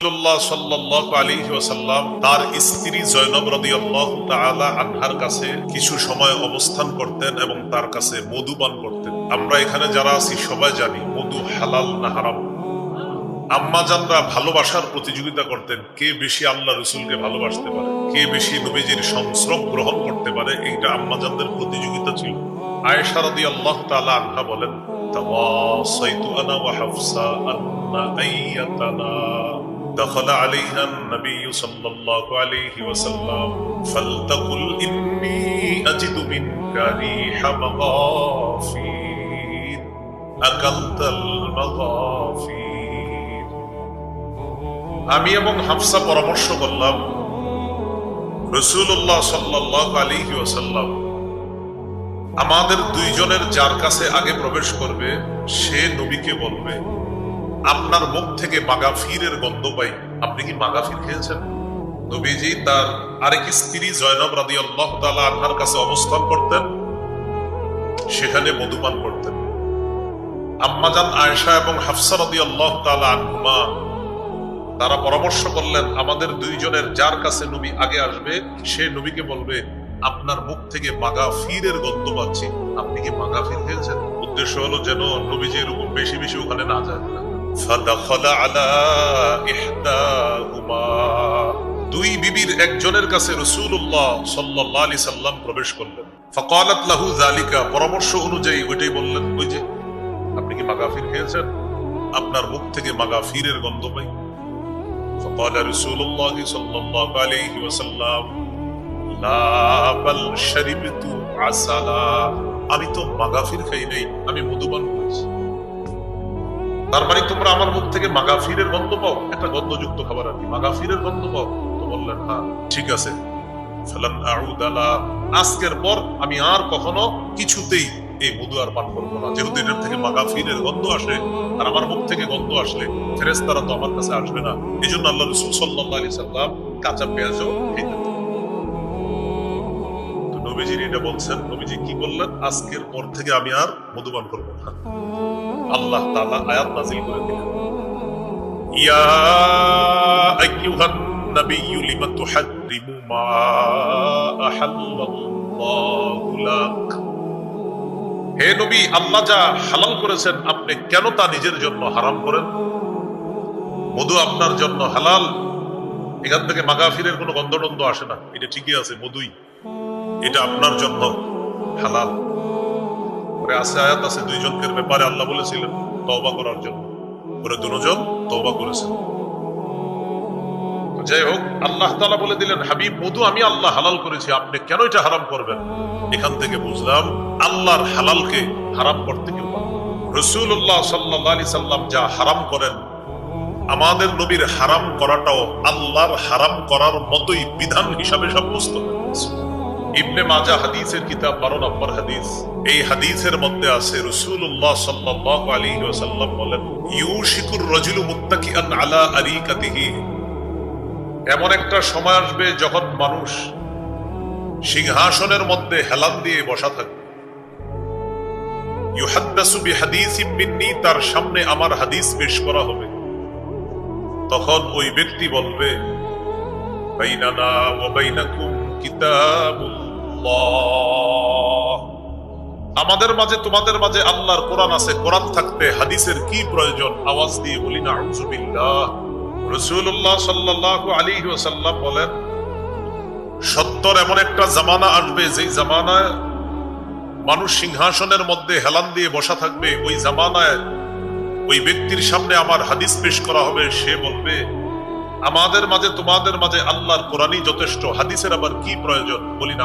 ভালোবাসার প্রতিযোগিতা করতেন, কে বেশি আল্লাহ রসুলকে ভালোবাসতে পারে, কে বেশি নবীজির সংস্রব গ্রহণ করতে পারে, এইটা আম্মাজানদের প্রতিযোগিতা ছিল। আয়েশা রাদিয়াল্লাহু তাআলা আনহা বলেন, তাওয়াসাইতু আনা ওয়া হাফসা আন্না আইয়াতানা। دخل عليها النبي صلى الله عليه وسلم فلتقل إني أجد منك ريح مغافير أكلت المغافير আমি এবং হাফসা পরামর্শ করলাম রসুল্লাহ সাল্লাহ আলিহি ওসাল্লাম আমাদের দুইজনের যার কাছে আগে প্রবেশ করবে সে নবীকে বলবে আপনার মুখ থেকে মাগাফিরের গন্ধ পাই। আপনি কি মাগাফির খেয়েছেন? নবীজি তার আরেক স্ত্রী জয়নব রাদি আল্লাহ তালা আনহার কাছে অবস্থান করতেন। সেখানে মধুপান করতেন। আম্মাজান আয়েশা এবং হাফসা রাদি আল্লাহ আনহুমা, তারা পরামর্শ করলেন, আমাদের দুইজনের যার কাছে নবী আগে আসবে, সে নবীকে বলবে, আপনার মুখ থেকে মাগাফিরের গন্ধ পাচ্ছি। আপনি কি মাগাফির খেয়েছেন উদ্দেশ্য হলো যেন নবীজি এরকম বেশি বেশি ওখানে না যায়। فدخل على إحداهما দুই বিবির একজনের কাছে রসুল্লাহ সাল্লাহ আলি সাল্লাম প্রবেশ করলেন ফকালাত লাহু জালিকা পরামর্শ অনুযায়ী ওইটাই বললেন ওই যে আপনি কি মাগাফির খেয়েছেন আপনার মুখ থেকে মাগাফিরের গন্ধ পাই فقال رسول الله صلى الله عليه وسلم لا بل شربت عسلا আমি তো মাগাফির খাই নাই আমি মধুপান করেছি তার মানে তোমরা আমার মুখ থেকে মাগাফিরের গন্ধ পাও? একটা গন্ধযুক্ত খাবার আর কি। মাগাফিরের গন্ধ পাও? তো বললেন হ্যাঁ ঠিক আছে। আজকের পর আমি আর কখনো কিছুতেই এই মধু আর পান করব না। যেহেতু এটার থেকে মাগাফিরের গন্ধ আসে আর আমার মুখ থেকে গন্ধ আসলে ফেরেস্তারা তো আমার কাছে আসবে না। এই জন্য আল্লাহ রসুল সাল্লাহ আলি সাল্লাম কাঁচা পেঁয়াজও খেতেন তো নবীজির এটা বলছেন, নবীজি কি বললেন? আজকের পর থেকে আমি আর মধুপান করব না। আল্লাহ তাআলা আয়াত নাযিল করে দিলেন। ইয়া আইয়ুহান নাবিয়্যু লিমা তুহাররিমু মা আহাল্লাল্লাহু লাক। হে নবী, আল্লাহ যা হালাল করেছেন, আপনি কেন তা নিজের জন্য হারাম করেন? মধু আপনার জন্য হালাল। এখান থেকে মাগাফিরের কোনো গন্ধটন্ধ আসে না। এটা ঠিকই আছে, মধুই। এটা আপনার জন্য হালাল। পরে আছে আয়াত, আছে দুইজনকে ব্যাপারে আল্লাহ বলেছিলেন, তওবা করার জন্য। পরে দুজন তওবা করেছেন। যাই হোক, আল্লাহ তাআলা বলে দিলেন, হাবিব মধু আমি আল্লাহ হালাল করেছি, আপনি কেন এটা হারাম করবেন? এখান থেকে বুঝলাম, আল্লাহর হালালকে হারাম করতে কেউ। রসুল্লাহ সাল্লাহ আলি সাল্লাম যা হারাম করেন, আমাদের নবীর হারাম করাটাও আল্লাহর হারাম করার মতোই বিধান হিসাবে সাব্যস্ত হয়েছে ইবনে মাজা হাদিসের কিতাব বারো নম্বর হাদিস। এই হাদিসের মধ্যে আছে রসুল্লাহ সাল্লাহ আলী ওয়াসাল্লাম বলেন, ইউশিকুর রজুল মুত্তাকিআন আলা আরিকাতিহি। এমন একটা সময় আসবে যখন মানুষ সিংহাসনের মধ্যে হেলান দিয়ে বসা থাকবে। ইউহাদ্দাসু বিহাদিসিম মিন্নি, তার সামনে আমার হাদিস পেশ করা হবে। তখন ওই ব্যক্তি বলবে, বাইনানা ওয়া বাইনাকুম কিতাবুল্লাহ আমাদের মাঝে, তোমাদের মাঝে আল্লাহর কোরআন আছে। কোরআন থাকতে হাদিসের কি প্রয়োজন? আওয়াজ দিয়ে বলি না আউযুবিল্লাহ রাসূলুল্লাহ সাল্লাল্লাহু আলাইহি ওয়াসাল্লাম বলেন, সত্তর এমন একটা জামানা আসবে, যেই জামানায় মানুষ সিংহাসনের মধ্যে হেলান দিয়ে বসা থাকবে। ওই জামানায় ওই ব্যক্তির সামনে আমার হাদিস পেশ করা হবে, সে বলবে আমাদের মাঝে, তোমাদের মাঝে আল্লাহর কোরআনই যথেষ্ট। হাদিসের আবার কি প্রয়োজন? বলি না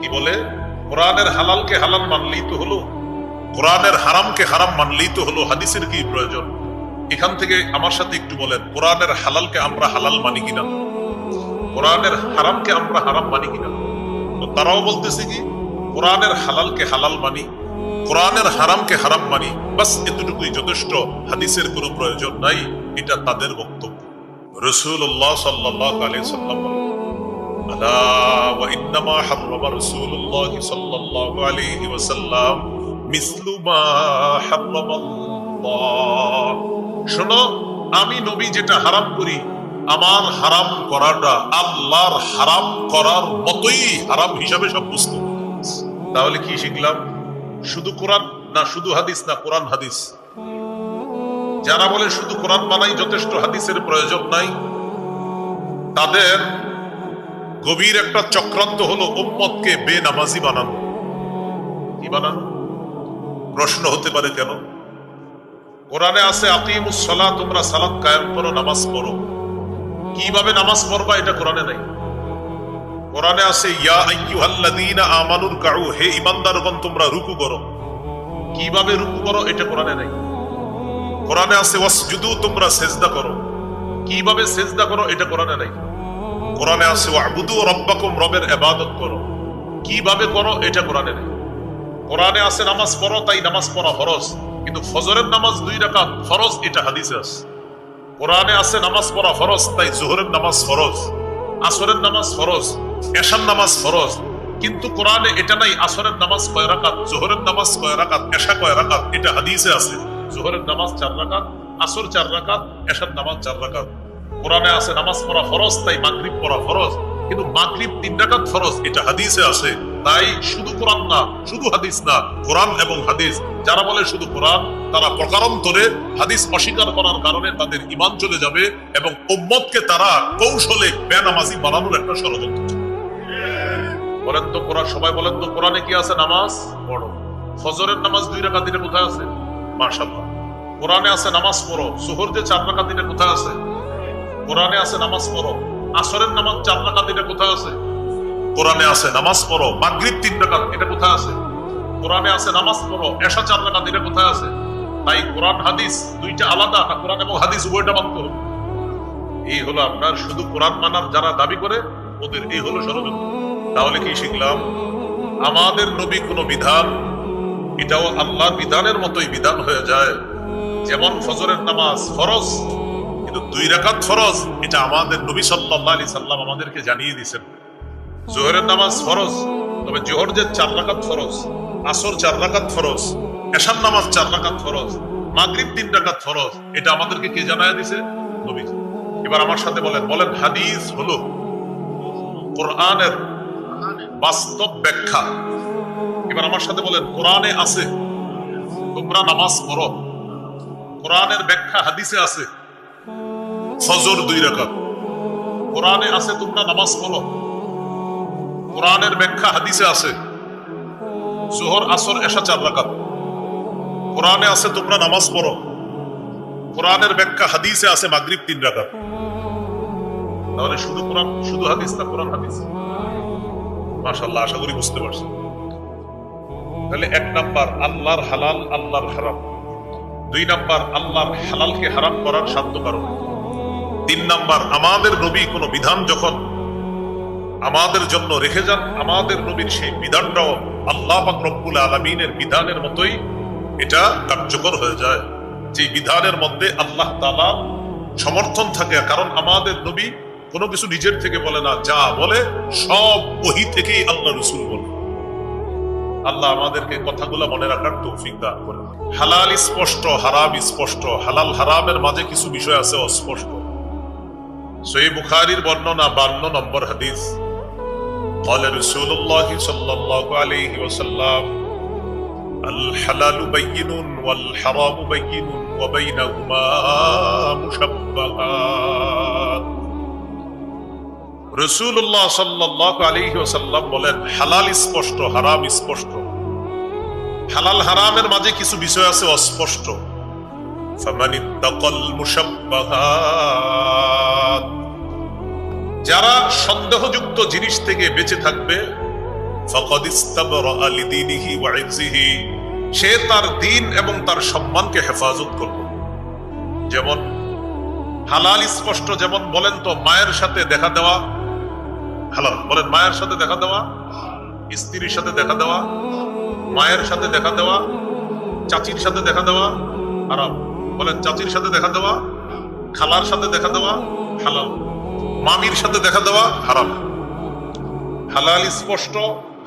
কি বলে? কোরআনের হালাল মানলেই তো হলো। কোরআনের হারামকে হারাম মানলেই তো হলো। হাদিসের কি প্রয়োজন? এখান থেকে আমার সাথে একটু বলেন, কোরআনের হালালকে আমরা হালাল মানি কিনা? কোরআনের হারামকে আমরা হারাম মানি কিনা তো তারাও বলতেছে কি কোরআনের হালালকে হালাল মানি কোরআনের হারামকে হারাম মানি বাস এতটুকুই যথেষ্ট হাদিসের কোনো প্রয়োজন নাই এটা তাদের বক্তব্য রসুল্লাহ সাল্লাহ আলী সাল্লাম বলেন, ألا وإنما حرم رسول الله صلى الله عليه وسلم مثل ما حرم الله শোনো আমি নবী যেটা হারাম করি আমার হারাম করাটা আল্লাহর হারাম করার মতোই হারাম হিসাবে সব সাব্যস্ত তাহলে কি শিখলাম? শুধু কোরআন না, শুধু হাদিস না, কোরআন হাদিস। যারা বলে শুধু কোরআন মানাই যথেষ্ট হাদিসের প্রয়োজন নাই, তাদের গভীর একটা চক্রান্ত হলো উম্মতকে বেনামাজি বানানো। কি বানানো? প্রশ্ন হতে পারে কেন? কোরআনে আছে আকিমুস সালাত, তোমরা সালাত কায়েম করো, নামাজ পড়ো। কীভাবে নামাজ পড়বা এটা কোরআনে নাই। কোরআনে আছে, ইয়া আইয়ুহাল্লাযীনা আমানুর কাউ হে ঈমানদারগণ, তোমরা রুকু করো। কীভাবে রুকু করো এটা কোরআনে নাই। কোরআনে আছে, ওয়াসজুদু তোমরা সেজদা করো। কীভাবে সেজদা করো এটা কোরআনে নাই। কোরআনে আছে, ওয়াবুদু রব্বাকুম রবের ইবাদত করো। কীভাবে করো এটা কোরআনে নাই। কোরআনে আছে, নামাজ পড়ো তাই নামাজ পড়া ফরজ। কিন্তু ফজরের নামাজ দুই রাকাত ফরজ, এটা হাদিসে আছে। কোরআনে আছে নামাজ পড়া ফরজ, তাই জোহরের নামাজ ফরজ, আসরের নামাজ ফরজ, এশার নামাজ ফরজ। কিন্তু কোরআনে এটা নাই, আসরের নামাজ কয় রাকাত, জোহরের নামাজ কয় রাকাত, এশা কয় রাকাত, এটা হাদিসে আছে। জোহরের নামাজ চার রাকাত, আসর চার রাকাত, এশার নামাজ চার রাকাত। কোরআনে আছে নামাজ পড়া ফরজ, তাই মাগরিব পড়া ফরজ। কিন্তু মাগরিব তিন রাকাত ফরজ, এটা হাদিসে আছে। তাই শুধু কোরআন না, শুধু হাদিস না, কোরআন এবং হাদিস, যারা বলে শুধু কোরআন, তারা প্রকারান্তরে হাদিস অস্বীকার করার কারণে তাদের ইমান চলে যাবে এবং উম্মতকে তারা কৌশলে বেনামাজি বানানোর একটা ষড়যন্ত্র বলেন তো কোরআন, সবাই বলেন তো কোরআনে কি আছে নামাজ? পড়ো। ফজরের নামাজ দুই রাকাত দিনে কোথায় আছে? কোরআনে আছে নামাজ পড়ো। সুহর যে চার রাকাত দিনে কোথায় আছে? কোরআনে আছে নামাজ পড়ো। আসরের নামাজ চার রাকাত এটা কোথায় আছে? কোরআনে আছে, নামাজ পড়ো। মাগরিব তিন রাকাত, এটা কোথায় আছে? কোরআনে আছে, নামাজ পড়ো। এশা চার রাকাত, এটা কোথায় আছে? তাই কোরআন, হাদিস দুইটা আলাদা। না কোরআন এবং হাদিস উভয়টা মানতে এই হলো আপনার, শুধু কোরআন মানার যারা দাবি করে, ওদের এই হলো ষড়যন্ত্র। তাহলে কি শিখলাম? আমাদের নবী কোনো বিধান, এটাও আল্লাহর বিধানের মতোই বিধান হয়ে যায়। যেমন ফজরের নামাজ ফরজ, কিন্তু দুই রাকাত ফরজ, এটা আমাদের নবী সাল্লাল্লাহু আলাইহি সাল্লাম আমাদেরকে জানিয়ে দিয়েছেন। জোহরের নামাজ ফরজ, তবে জোহর যে চার রাকাত ফরজ, আসর চার রাকাত ফরজ, এশার নামাজ চার রাকাত ফরজ, মাগরিব তিন রাকাত ফরজ, এটা আমাদেরকে কে জানায় দিছে? নবী। এবার আমার সাথে বলেন বলেন, হাদিস হলো কোরআনের বাস্তব ব্যাখ্যা। এবার আমার সাথে বলেন, কোরআনে আছে, তোমরা নামাজ পড়ো। কোরআনের ব্যাখ্যা হাদিসে আছে, ফজর দুই রাকাত। কোরআনে আছে, তোমরা নামাজ পড়ো। কোরআনের ব্যাখ্যা হাদিসে আছে। জোহর, আসর, এশা চার রাকাত। কোরআনে আছে, তোমরা নামাজ পড়ো। কোরআনের ব্যাখ্যা হাদিসে আছে, মাগরিব তিন রাকাত। তাহলে শুধু কোরআন, শুধু হাদিস না কোরআন হাদিস? মাশাআল্লাহ, আশা করি বুঝতে পারছি। তাহলে এক নাম্বার, আল্লাহর হালাল, আল্লাহর হারাম। দুই নাম্বার, আল্লাহর হালালকে হারাম করার সাধ্য কারণ। তিন নাম্বার, আমাদের নবী কোনো বিধান যখন আমাদের জন্য রেখে যান। আমাদের নবীর সেই বিধানটাও আল্লাহ রব্বুল আলমিনের বিধানের মতোই এটা কার্যকর হয়ে যায়। যে বিধানের মধ্যে আল্লাহ তালা সমর্থন থাকে, কারণ আমাদের নবী কোনো কিছু নিজের থেকে বলে না, যা বলে সব ওহি থেকেই আল্লাহ রসুল বলে। আল্লাহ আমাদেরকে কথাগুলো মনে রাখার তৌফিক দান করে হালাল স্পষ্ট, হারাম স্পষ্ট, হালাল হারামের মাঝে কিছু বিষয় আছে অস্পষ্ট। সহি বুখারির বর্ণনা বান্ন নম্বর হাদিস। قال رسول الله صلى الله عليه وسلم الحلال بين والحرام بين وبينهما مشبهات রসুল্লাহ সাল্লাহ আলাইহি ওয়াসাল্লাম বলেন হালাল স্পষ্ট হারাম স্পষ্ট হালাল হারামের মাঝে কিছু বিষয় আছে অস্পষ্ট فمن اتقى المشبهات যারা সন্দেহযুক্ত জিনিস থেকে বেঁচে থাকবে সে তার দিন এবং তার সম্মানকে হেফাজত করবে। যেমন হালাল স্পষ্ট যেমন বলেন তো, মায়ের সাথে দেখা দেওয়া, হালাল, বলেন মায়ের সাথে দেখা দেওয়া, স্ত্রীর সাথে দেখা দেওয়া, মায়ের সাথে দেখা দেওয়া, চাচির সাথে দেখা দেওয়া আরাম বলেন চাচির সাথে দেখা দেওয়া, খালার সাথে দেখা দেওয়া, হালাল। মামির সাথে দেখা দেওয়া হারাম। হালাল স্পষ্ট,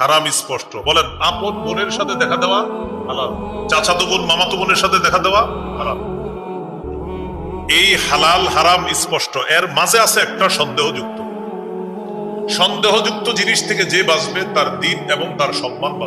হারাম স্পষ্ট। বলেন, আপন বোনের সাথে দেখা দেওয়া হালাল। চাচাতো বোন, মামাতো বোনের সাথে দেখা দেওয়া হারাম। এই হালাল, হারাম স্পষ্ট। এর মাঝে আছে একটা সন্দেহযুক্ত। সন্দেহযুক্ত জিনিস থেকে যে বাঁচবে, তার দিন এবং তার সম্মান